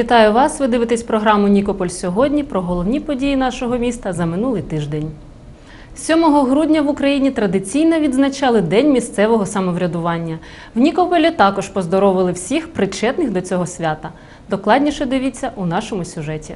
Вітаю вас! Ви дивитесь програму Нікополь сьогодні про головні події нашого міста за минулий тиждень. 7 грудня в Україні традиційно відзначали День місцевого самоврядування. В Нікополі також поздоровили всіх причетних до цього свята. Докладніше дивіться у нашому сюжеті.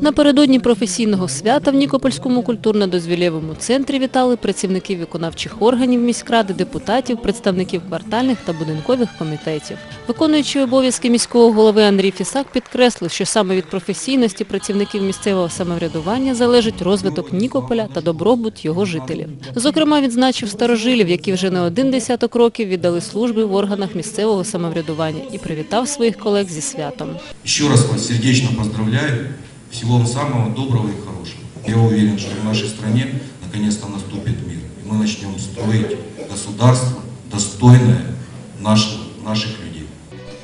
Напередодні професійного свята в Нікопольському культурно-дозвілєвому центрі вітали працівників виконавчих органів міськради, депутатів, представників квартальних та будинкових комітетів. Виконуючий обов'язки міського голови Андрій Фісак підкреслив, що саме від професійності працівників місцевого самоврядування залежить розвиток Нікополя та добробут його жителів. Зокрема, відзначив старожилів, які вже не один десяток років віддали служби в органах місцевого самоврядування і привітав своїх колег зі святом. Еще раз вас сердечно поздравляю. Всего вам самого доброго и хорошего. Я уверен, что в нашей стране наконец-то наступит мир. И мы начнем строить государство, достойное наших, наших людей.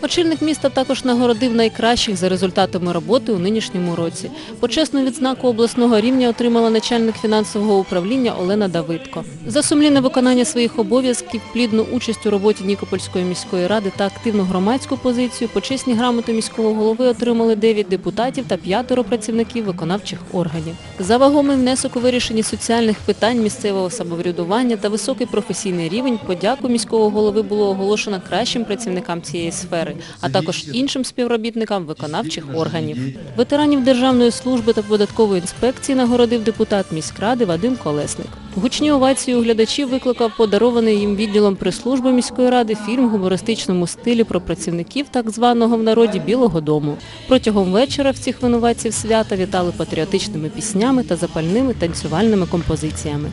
Очільник міста також нагородив найкращих за результатами роботи у нинішньому році. Почесну відзнаку обласного рівня отримала начальник фінансового управління Олена Давидко. За сумлінне виконання своїх обов'язків, плідну участь у роботі Нікопольської міської ради та активну громадську позицію почесні грамоти міського голови отримали 9 депутатів та п'ятеро працівників виконавчих органів. За вагомий внесок у вирішенні соціальних питань місцевого самоврядування та високий професійний рівень подяку міського голови було оголошено кращим працівникам цієї сфери, а також іншим співробітникам виконавчих органів. Ветеранів Державної служби та податкової інспекції нагородив депутат міськради Вадим Колесник. Гучні овації у глядачів викликав подарований їм відділом прес-служби міської ради фільм в гумористичному стилі про працівників так званого в народі Білого Дому. Протягом вечора всіх винуватців свята вітали патріотичними піснями та запальними танцювальними композиціями.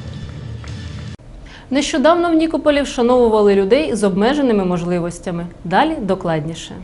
Нещодавно в Нікополі вшановували людей з обмеженими можливостями. Далі докладніше.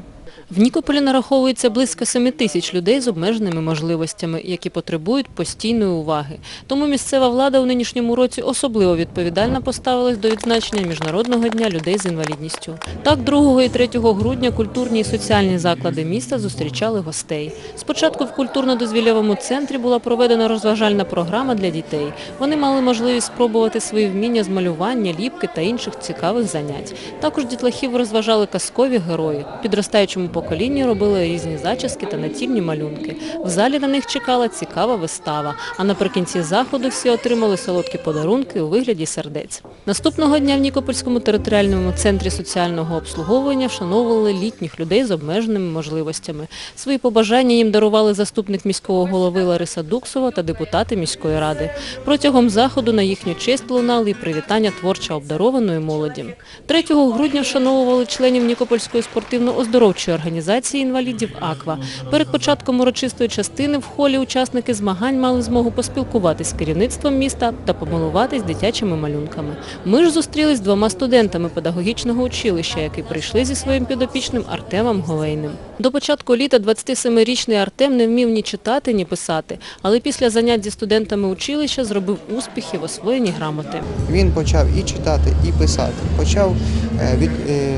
В Нікополі нараховується близько 7 тисяч людей з обмеженими можливостями, які потребують постійної уваги. Тому місцева влада у нинішньому році особливо відповідально поставилась до відзначення Міжнародного дня людей з інвалідністю. Так, 2 і 3 грудня культурні і соціальні заклади міста зустрічали гостей. Спочатку в культурно-дозвілєвому центрі була проведена розважальна програма для дітей. Вони мали можливість спробувати свої вміння з малювання, ліпки та інших цікавих занять. Також дітлахів розважали казкові герої. Підростаючому поколінню робили різні зачіски та натільні малюнки. В залі на них чекала цікава вистава. А наприкінці заходу всі отримали солодкі подарунки у вигляді сердець. Наступного дня в Нікопольському територіальному центрі соціального обслуговування вшановували літніх людей з обмеженими можливостями. Свої побажання їм дарували заступник міського голови Лариса Дуксова та депутати міської ради. Протягом заходу на їхню честь лунали і привітання творчо обдарованої молоді. 3 грудня вшановували членів Нікопольської спортивно-оздоровчої організації інвалідів «Аква». Перед початком урочистої частини в холі учасники змагань мали змогу поспілкуватись з керівництвом міста та помилуватись дитячими малюнками. Ми ж зустрілись з двома студентами педагогічного училища, які прийшли зі своїм підопічним Артемом Говейним. До початку літа 27-річний Артем не вмів ні читати, ні писати, але після занять зі студентами училища зробив успіхи в освоєнні грамоти. Він почав і читати, і писати. Почав е, від, е,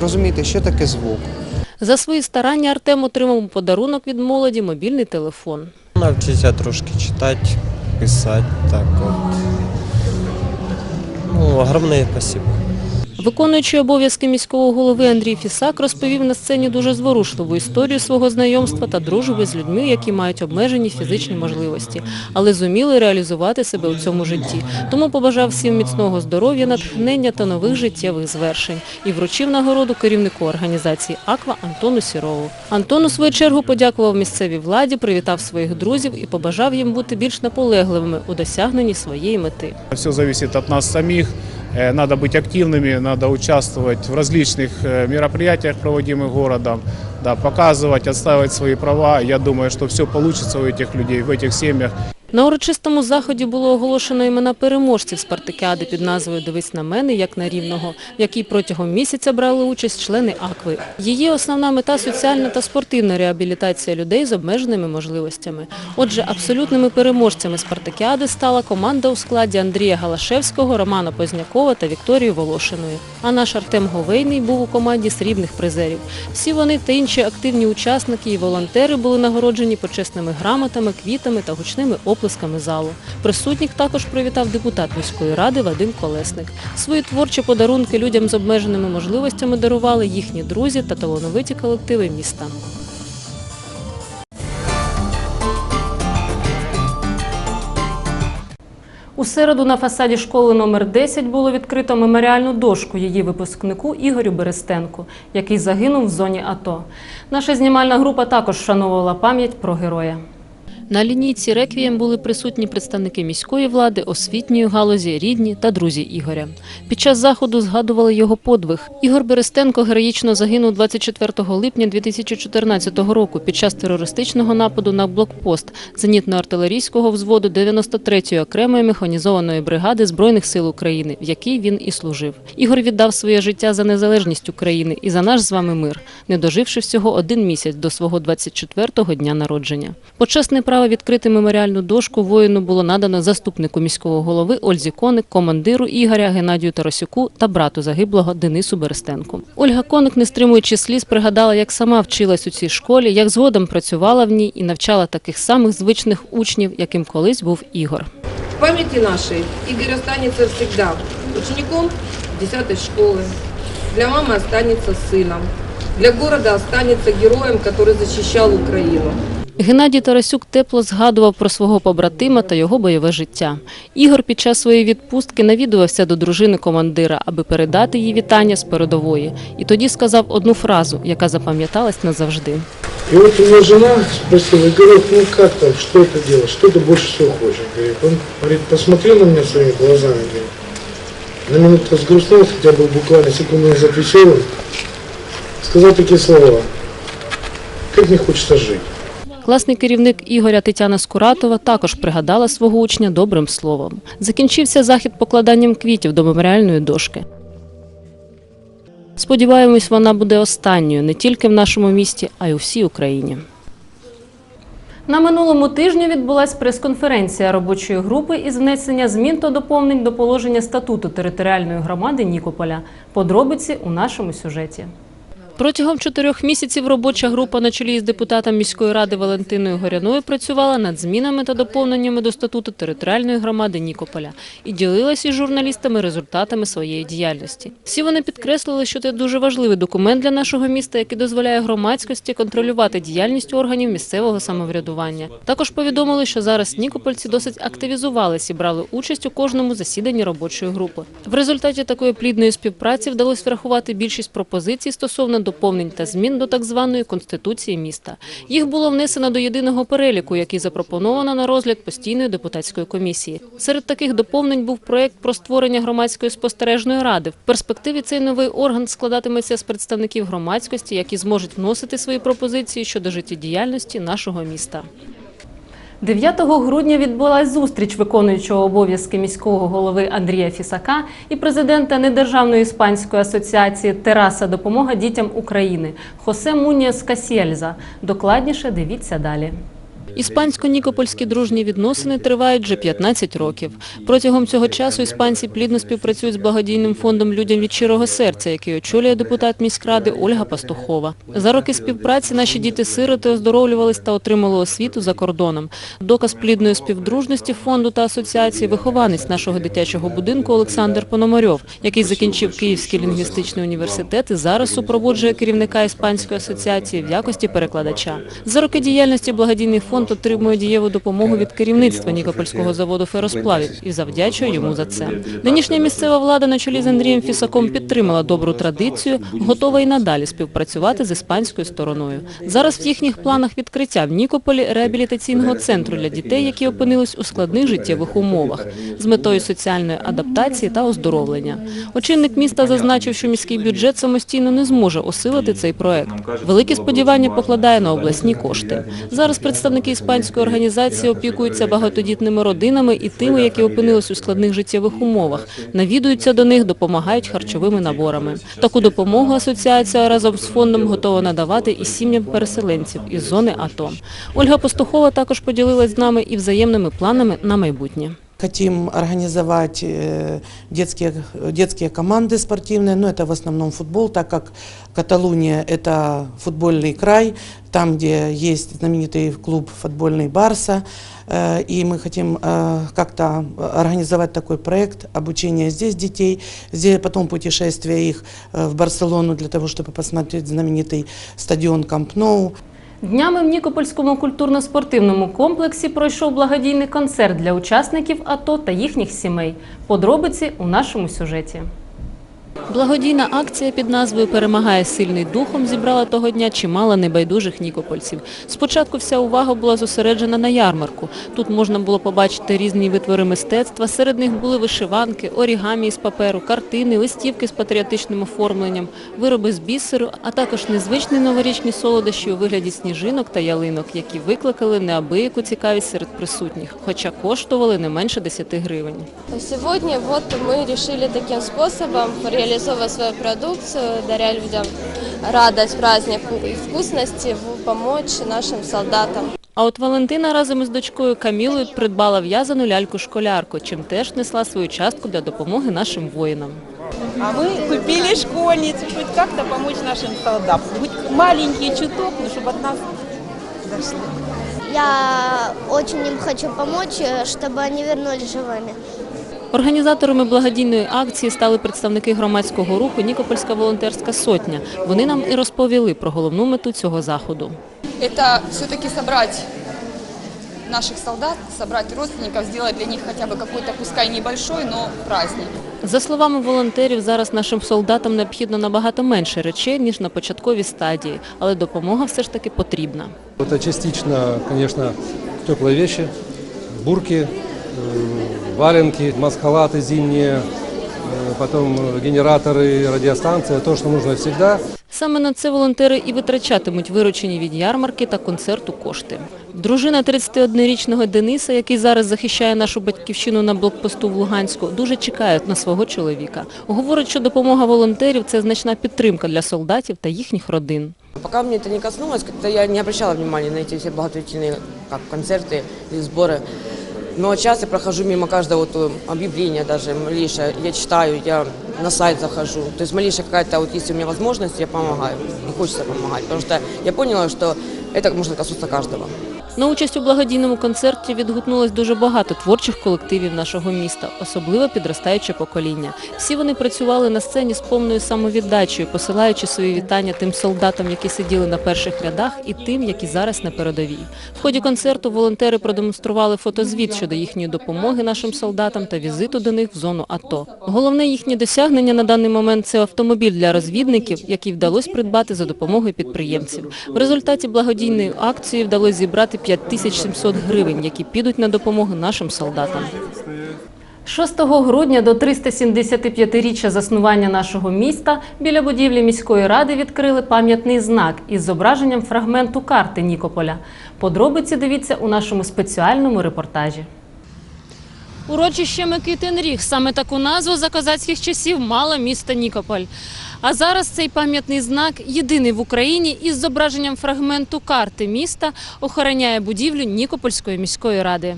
розуміти, що таке звук. За свої старання Артем отримав у подарунок від молоді мобільний телефон. Навчився трошки читати, писати, так от. Ну, огромне спасибо. Виконуючий обов'язки міського голови Андрій Фісак розповів на сцені дуже зворушливу історію свого знайомства та дружби з людьми, які мають обмежені фізичні можливості, але зуміли реалізувати себе у цьому житті. Тому побажав всім міцного здоров'я, натхнення та нових життєвих звершень і вручив нагороду керівнику організації «Аква» Антону Сірову. Антон у свою чергу подякував місцевій владі, привітав своїх друзів і побажав їм бути більш наполегливими у досягненні своєї мети. Все зависит от нас самих. Э, Надо быть активными, надо участвовать в различных э, мероприятиях, проводимых городом, да, показывать, отстаивать свои права. Я думаю, что все получится у этих людей, в этих семьях. На урочистому заході було оголошено імена переможців спартакіади під назвою «Дивись на мене, як на рівного», в якій протягом місяця брали участь члени АКВИ. Її основна мета – соціальна та спортивна реабілітація людей з обмеженими можливостями. Отже, абсолютними переможцями спартакіади стала команда у складі Андрія Галашевського, Романа Познякова та Вікторії Волошиної. А наш Артем Говейний був у команді срібних призерів. Всі вони та інші активні учасники і волонтери були нагороджені почесними грамотами, квітами та гучними оплесками залу. Присутніх також привітав депутат міської ради Вадим Колесник. Свої творчі подарунки людям з обмеженими можливостями дарували їхні друзі та талановиті колективи міста. У середу на фасаді школи номер 10 було відкрито меморіальну дошку її випускнику Ігорю Берестенку, який загинув в зоні АТО. Наша знімальна група також вшановувала пам'ять про героя. На лінійці реквієм були присутні представники міської влади, освітньої галузі, рідні та друзі Ігоря. Під час заходу згадували його подвиг. Ігор Берестенко героїчно загинув 24 липня 2014 року під час терористичного нападу на блокпост зенітно-артилерійського взводу 93-ї окремої механізованої бригади Збройних сил України, в якій він і служив. Ігор віддав своє життя за незалежність України і за наш з вами мир, не доживши всього один місяць до свого 24-го дня народження. Почесне право відкрити меморіальну дошку воїну було надано заступнику міського голови Ользі Коник, командиру Ігоря Геннадію Тарасюку та брату загиблого Денису Берестенку. Ольга Коник, не стримуючи сліз, пригадала, як сама вчилась у цій школі, як згодом працювала в ній і навчала таких самих звичних учнів, яким колись був Ігор. В памяти нашей Игорь останется всегда учеником 10 школы. Для мамы останется сыном. Для города останется героем, который защищал Украину. Геннадій Тарасюк тепло згадував про свого побратима та його бойове життя. Ігор під час своєї відпустки навідувався до дружини командира, аби передати їй вітання з передової. І тоді сказав одну фразу, яка запам'яталась назавжди. И вот у меня жена спросила, и говорит, ну как там, что ты делаешь, что ты больше всего хочешь? Говорит, он говорит, посмотрел на меня своими глазами, говорит, на минуту сгрустнулся, хотя был буквально секунду назад веселым, сказал такие слова, как мне хочется жить. Класний керівник Ігоря Тетяна Скуратова також пригадала свого учня добрим словом. Закінчився захід покладанням квітів до меморіальної дошки. Сподіваємось, вона буде останньою не тільки в нашому місті, а й у всій Україні. На минулому тижні відбулася прес-конференція робочої групи із внесення змін та доповнень до положення статуту територіальної громади Нікополя. Подробиці у нашому сюжеті. Протягом чотирьох місяців робоча група на чолі з депутатом міської ради Валентиною Горяною працювала над змінами та доповненнями до статуту територіальної громади Нікополя і ділилася із журналістами результатами своєї діяльності. Всі вони підкреслили, що це дуже важливий документ для нашого міста, який дозволяє громадськості контролювати діяльність органів місцевого самоврядування. Також повідомили, що зараз нікопольці досить активізувалися і брали участь у кожному засіданні робочої групи. В результаті такої плідної співпраці вдалося врахувати більшість пропозицій стосовно доповнень та змін до так званої конституції міста. Їх було внесено до єдиного переліку, який запропоновано на розгляд постійної депутатської комісії. Серед таких доповнень був проект про створення громадської спостережної ради. В перспективі цей новий орган складатиметься з представників громадськості, які зможуть вносити свої пропозиції щодо життєдіяльності нашого міста. 9 грудня відбулась зустріч виконуючого обов'язки міського голови Андрія Фісака і президента Недержавної іспанської асоціації Тераса Допомога дітям України Хосе Муніас Касєльза. Докладніше дивіться далі. Іспансько-нікопольські дружні відносини тривають вже 15 років. Протягом цього часу іспанці плідно співпрацюють з благодійним фондом людям від щирого серця, який очолює депутат міськради Ольга Пастухова. За роки співпраці наші діти-сироти оздоровлювались та отримали освіту за кордоном. Доказ плідної співдружності фонду та асоціації вихованець нашого дитячого будинку Олександр Пономарьов, який закінчив Київський лінгвістичний університет і зараз супроводжує керівника іспанської асоціації в якості перекладача. За роки діяльності благодійний фонд отримує дієву допомогу від керівництва Нікопольського заводу феросплавів і завдячує йому за це. Нинішня місцева влада на чолі з Андрієм Фісаком підтримала добру традицію, готова і надалі співпрацювати з іспанською стороною. Зараз в їхніх планах відкриття в Нікополі реабілітаційного центру для дітей, які опинились у складних життєвих умовах, з метою соціальної адаптації та оздоровлення. Очільник міста зазначив, що міський бюджет самостійно не зможе осилити цей проект. Великі сподівання покладає на обласні кошти. Зараз представники іспанської організації опікуються багатодітними родинами і тими, які опинились у складних життєвих умовах, навідуються до них, допомагають харчовими наборами. Таку допомогу асоціація разом з фондом готова надавати і сім'ям переселенців із зони АТО. Ольга Пастухова також поділилась з нами і взаємними планами на майбутнє. Хотим организовать э, детские, детские команды спортивные, но это в основном футбол, так как Каталуния – это футбольный край, там, где есть знаменитый клуб футбольный «Барса», Э, и мы хотим э, как-то организовать такой проект обучения здесь детей, здесь потом путешествие их в Барселону для того, чтобы посмотреть знаменитый стадион Камп Ноу. Днями в Нікопольському культурно-спортивному комплексі пройшов благодійний концерт для учасників АТО та їхніх сімей. Подробиці у нашому сюжеті. Благодійна акція під назвою Перемагає сильний духом зібрала того дня чимало небайдужих нікопольців. Спочатку вся увага була зосереджена на ярмарку. Тут можна було побачити різні витвори мистецтва. Серед них були вишиванки, орігамі із паперу, картини, листівки з патріотичним оформленням, вироби з бісеру, а також незвичні новорічні солодощі у вигляді сніжинок та ялинок, які викликали неабияку цікавість серед присутніх, хоча коштували не менше 10 гривень. Сегодня вот мы решили таким способом, реализовывая свою продукцию, даря людям радость, праздник и вкусности, в- помочь нашим солдатам. А от Валентина разом із дочкою Камілою придбала в'язану ляльку-школярку, чим теж внесла свою частку для допомоги нашим воїнам. А мы купили школьницу, хоть как-то помочь нашим солдатам. Хоть маленький чуток, но чтобы от нас дошло. Я очень им хочу помочь, э, чтобы они вернулись живыми. Організаторами благодійної акції стали представники громадського руху Нікопольська волонтерська сотня. Вони нам і розповіли про головну мету цього заходу. это все-таки собрать наших солдат, собрать родственников, сделать для них хотя бы какой-то, пускай небольшой, но праздник. За словами волонтерів, зараз нашим солдатам необхідно набагато менше речей, ніж на початковій стадії, але допомога все ж таки потрібна. Это частично, конечно, теплые вещи, бурки, э, валенки, маскалаты зимние, э, потом э, генераторы, радиостанция, то, что нужно всегда. Саме на це волонтери і витрачатимуть виручені від ярмарки та концерту кошти. Дружина 31-річного Дениса, який зараз захищає нашу батьківщину на блокпосту в Луганську, дуже чекає на свого чоловіка. Говорить, що допомога волонтерів це значна підтримка для солдатів та їхніх родин. Пока мне это не коснулось, как-то я не обращала внимания на эти все благотворительные как концерты или сборы. Но вот сейчас я прохожу мимо каждого вот э, объявления даже малейшее, я читаю, я на сайт захожу. То есть малейшая какая-то, вот если у меня возможность, я помогаю. И хочется помогать, потому что я поняла, что это может коснуться каждого. На участь у благодійному концерті відгукнулось дуже багато творчих колективів нашого міста, особливо підростаюче покоління. Всі вони працювали на сцені з повною самовіддачею, посилаючи свої вітання тим солдатам, які сиділи на перших рядах, і тим, які зараз на передовій. В ході концерту волонтери продемонстрували фотозвіт щодо їхньої допомоги нашим солдатам та візиту до них в зону АТО. Головне їхнє досягнення на даний момент це автомобіль для розвідників, який вдалося придбати за допомогою підприємців. В результаті благодійної акції вдалося зібрати 5700 гривень, які підуть на допомогу нашим солдатам. 6 грудня до 375-річчя заснування нашого міста біля будівлі міської ради відкрили пам'ятний знак із зображенням фрагменту карти Нікополя. Подробиці дивіться у нашому спеціальному репортажі. Урочище Микитин Ріг. Саме таку назву за козацьких часів мало місто Нікополь. А зараз цей пам'ятний знак, єдиний в Україні із зображенням фрагменту карти міста, охороняє будівлю Нікопольської міської ради.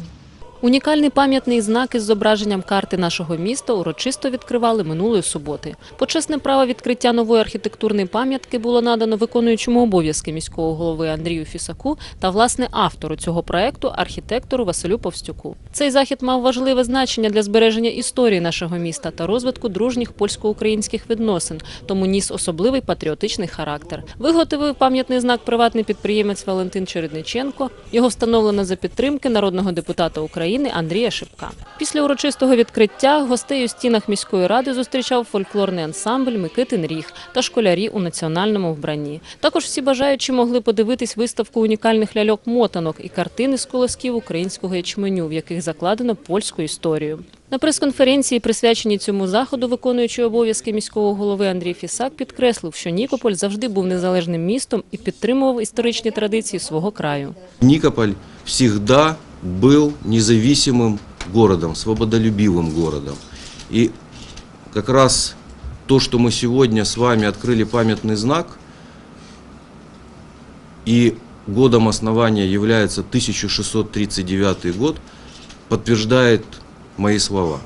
Унікальний пам'ятний знак із зображенням карти нашого міста урочисто відкривали минулої суботи. Почесне право відкриття нової архітектурної пам'ятки було надано виконуючому обов'язки міського голови Андрію Фісаку та власне автору цього проекту архітектору Василю Повстюку. Цей захід мав важливе значення для збереження історії нашого міста та розвитку дружніх польсько-українських відносин, тому ніс особливий патріотичний характер. Виготовив пам'ятний знак приватний підприємець Валентин Чередниченко. Його встановлено за підтримки народного депутата України Андрія Шипка. Після урочистого відкриття гостей у стінах міської ради зустрічав фольклорний ансамбль Микитин Ріг та школярі у національному вбранні. Також всі бажаючі могли подивитись виставку унікальних ляльок-мотанок і картини з колосків українського ячменю, в яких закладено польську історію. На прес-конференції, присвяченій цьому заходу, виконуючий обов'язки міського голови Андрій Фісак підкреслив, що Нікополь завжди був незалежним містом і підтримував історичні традиції свого краю. Никополь всегда был независимым городом, свободолюбивым городом. И как раз то, что мы сегодня с вами открыли памятный знак, и годом основания является 1639 год, подтверждает мои слова.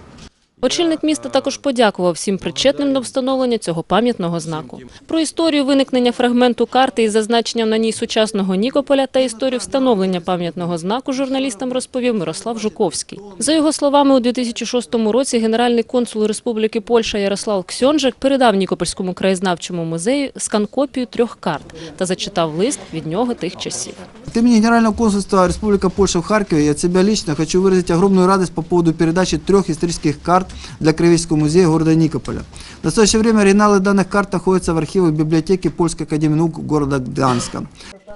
Очільник міста також подякував всім причетним до встановлення цього пам'ятного знаку. Про історію виникнення фрагменту карти із зазначенням на ній сучасного Нікополя та історію встановлення пам'ятного знаку журналістам розповів Мирослав Жуковський. За його словами, у 2006 році генеральний консул Республіки Польща Ярослав Ксьонжик передав Нікопольському краєзнавчому музею скан-копію трьох карт та зачитав лист від нього тих часів. От имени Генерального консульства Республика Польша в Харькове и от себя лично хочу выразить огромную радость по поводу передачи трех исторических карт для Краеведческого музея города Никополя. В настоящее время оригиналы данных карт находятся в архивах библиотеки Польской академии наук города Гданска.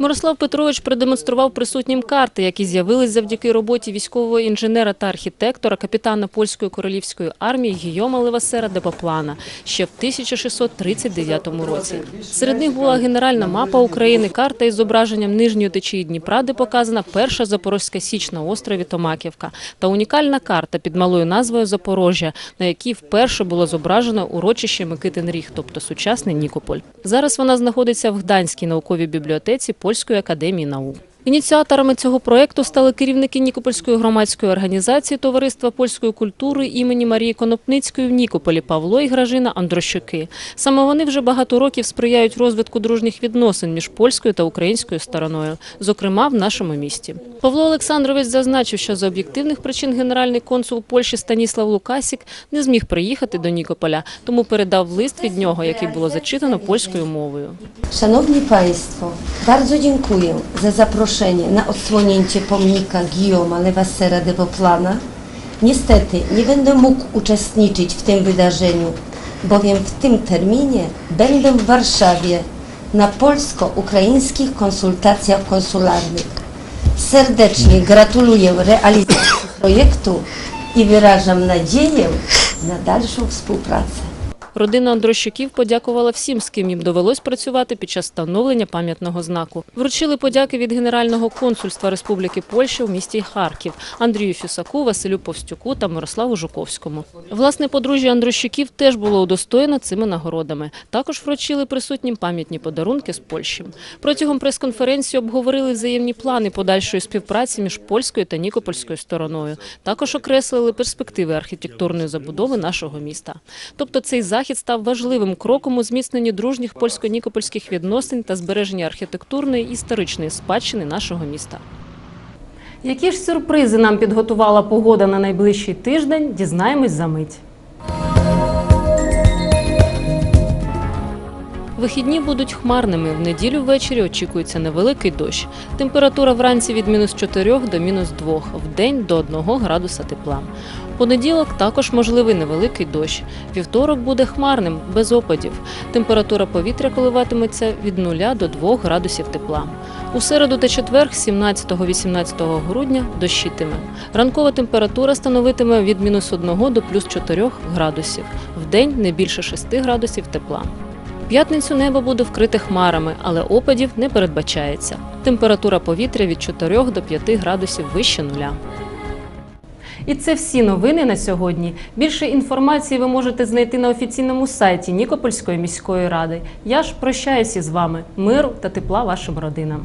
Мирослав Петрович продемонстрував присутнім карти, які з'явились завдяки роботі військового інженера та архітектора, капітана польської королівської армії Гійома Левасера Депоплана ще в 1639 році. Серед них була генеральна мапа України, карта із зображенням нижньої течії Дніпра, де показана перша Запорозька Січ на острові Томаківка, та унікальна карта під малою назвою Запорожжя, на якій вперше було зображено урочище Микитин Ріг, тобто сучасний Нікополь. Зараз вона знаходиться в Гданській науковій бібліотеці Польської академії наук. Ініціаторами цього проєкту стали керівники Нікопольської громадської організації Товариства польської культури імені Марії Конопницької в Нікополі Павло і Гражина Андрощуки. Саме вони вже багато років сприяють розвитку дружніх відносин між польською та українською стороною, зокрема в нашому місті. Павло Олександрович зазначив, що з об'єктивних причин генеральний консул Польщі Станіслав Лукасік не зміг приїхати до Нікополя, тому передав лист від нього, який було зачитано польською мовою. Szanowni Państwo, bardzo dziękuję za zaproszenie na odsłonięcie pomnika Guillauma Levassera de Boplana. Niestety nie będę mógł uczestniczyć w tym wydarzeniu, bowiem w tym terminie będę w Warszawie na polsko-ukraińskich konsultacjach konsularnych. Serdecznie gratuluję realizacji projektu i wyrażam nadzieję na dalszą współpracę. Родина Андрощуків подякувала всім, з ким їм довелось працювати під час встановлення пам'ятного знаку. Вручили подяки від Генерального консульства Республіки Польща у місті Харків Андрію Фюсаку, Василю Повстюку та Мирославу Жуковському. Власне, подружжя Андрощуків теж було удостоєно цими нагородами. Також вручили присутнім пам'ятні подарунки з Польщі. Протягом прес-конференції обговорили взаємні плани подальшої співпраці між польською та нікопольською стороною. Також окреслили перспективи архітектурної забудови нашого міста. Тобто цей захід став важливим кроком у зміцненні дружніх польсько-нікопольських відносин та збереженні архітектурної і історичної спадщини нашого міста. Які ж сюрпризи нам підготувала погода на найближчий тиждень, дізнаємось за мить. Вихідні будуть хмарними. В неділю ввечері очікується невеликий дощ. Температура вранці від мінус 4 до мінус 2, в день до 1 градуса тепла. Понеділок також можливий невеликий дощ. Вівторок буде хмарним, без опадів. Температура повітря коливатиметься від 0 до 2 градусів тепла. У середу та четвер, 17-18 грудня, дощитиме. Ранкова температура становитиме від мінус 1 до плюс 4 градусів. В день не більше 6 градусів тепла. П'ятницю небо буде вкрите хмарами, але опадів не передбачається. Температура повітря від 4 до 5 градусів вище нуля. І це всі новини на сьогодні. Більше інформації ви можете знайти на офіційному сайті Нікопольської міської ради. Я ж прощаюся з вами. Миру та тепла вашим родинам.